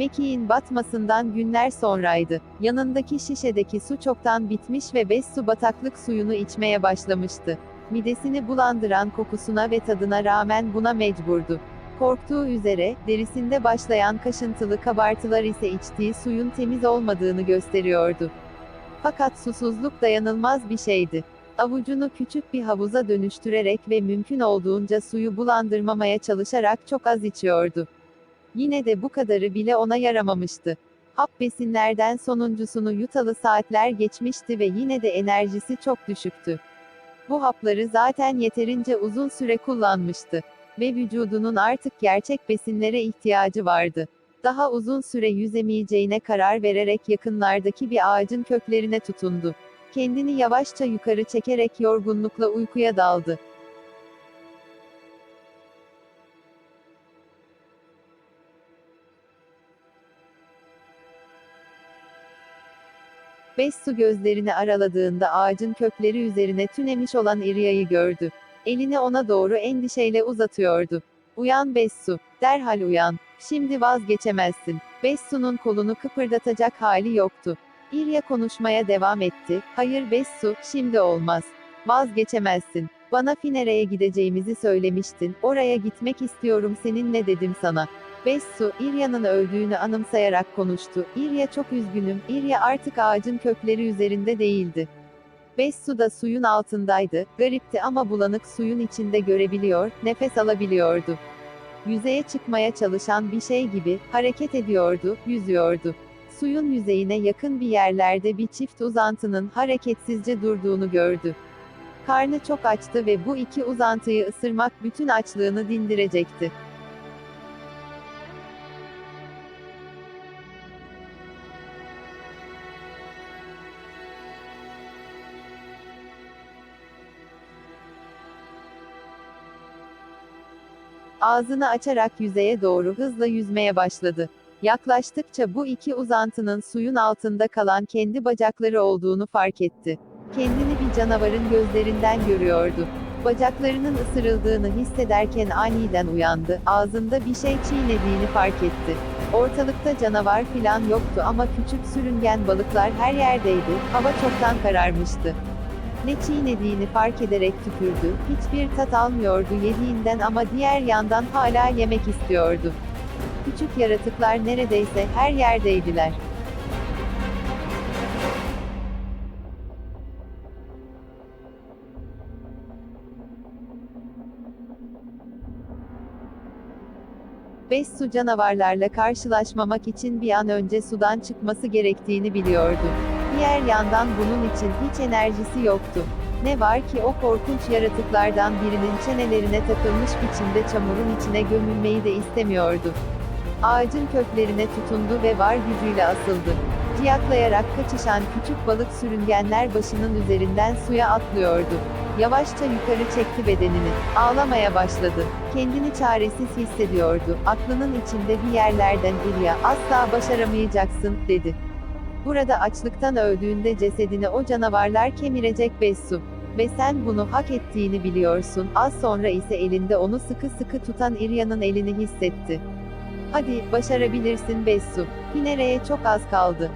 Mekiğin batmasından günler sonraydı. Yanındaki şişedeki su çoktan bitmiş ve Bessu bataklık suyunu içmeye başlamıştı. Midesini bulandıran kokusuna ve tadına rağmen buna mecburdu. Korktuğu üzere, derisinde başlayan kaşıntılı kabartılar ise içtiği suyun temiz olmadığını gösteriyordu. Fakat susuzluk dayanılmaz bir şeydi. Avucunu küçük bir havuza dönüştürerek ve mümkün olduğunca suyu bulandırmamaya çalışarak çok az içiyordu. Yine de bu kadarı bile ona yaramamıştı. Hap besinlerden sonuncusunu yutalı saatler geçmişti ve yine de enerjisi çok düşüktü. Bu hapları zaten yeterince uzun süre kullanmıştı ve vücudunun artık gerçek besinlere ihtiyacı vardı. Daha uzun süre yüzemeyeceğine karar vererek yakınlardaki bir ağacın köklerine tutundu. Kendini yavaşça yukarı çekerek yorgunlukla uykuya daldı. Bessu gözlerini araladığında ağacın kökleri üzerine tünemiş olan İrya'yı gördü. Elini ona doğru endişeyle uzatıyordu. Uyan Bessu, derhal uyan. Şimdi vazgeçemezsin. Bessu'nun kolunu kıpırdatacak hali yoktu. İrya konuşmaya devam etti. Hayır Bessu, şimdi olmaz. Vazgeçemezsin. Bana Finere'ye gideceğimizi söylemiştin. Oraya gitmek istiyorum seninle dedim sana. Bessu, İrya'nın öldüğünü anımsayarak konuştu. İrya çok üzgünüm. İrya artık ağacın kökleri üzerinde değildi. Bessu da suyun altındaydı, garipti ama bulanık suyun içinde görebiliyor, nefes alabiliyordu. Yüzeye çıkmaya çalışan bir şey gibi, hareket ediyordu, yüzüyordu. Suyun yüzeyine yakın bir yerlerde bir çift uzantının hareketsizce durduğunu gördü. Karnı çok açtı ve bu iki uzantıyı ısırmak bütün açlığını dindirecekti. Ağzını açarak yüzeye doğru hızla yüzmeye başladı. Yaklaştıkça bu iki uzantının suyun altında kalan kendi bacakları olduğunu fark etti. Kendini bir canavarın gözlerinden görüyordu. Bacaklarının ısırıldığını hissederken aniden uyandı, ağzında bir şey çiğnediğini fark etti. Ortalıkta canavar filan yoktu ama küçük sürüngen balıklar her yerdeydi, hava çoktan kararmıştı. Ne çiğnediğini fark ederek tükürdü, hiçbir tat almıyordu yediğinden ama diğer yandan hala yemek istiyordu. Küçük yaratıklar neredeyse her yerdeydiler. Bessu canavarlarla karşılaşmamak için bir an önce sudan çıkması gerektiğini biliyordu. Diğer yandan bunun için hiç enerjisi yoktu. Ne var ki o korkunç yaratıklardan birinin çenelerine takılmış biçimde çamurun içine gömülmeyi de istemiyordu. Ağacın köklerine tutundu ve var gücüyle asıldı. Ciyaklayarak kaçışan küçük balık sürüngenler başının üzerinden suya atlıyordu. Yavaşça yukarı çekti bedenini. Ağlamaya başladı. Kendini çaresiz hissediyordu. Aklının içinde bir yerlerden İlya, asla başaramayacaksın, dedi. Burada açlıktan öldüğünde cesedini o canavarlar kemirecek Bessu. Ve sen bunu hak ettiğini biliyorsun. Az sonra ise elinde onu sıkı sıkı tutan İrya'nın elini hissetti. Hadi, başarabilirsin Bessu. Finere'ye çok az kaldı.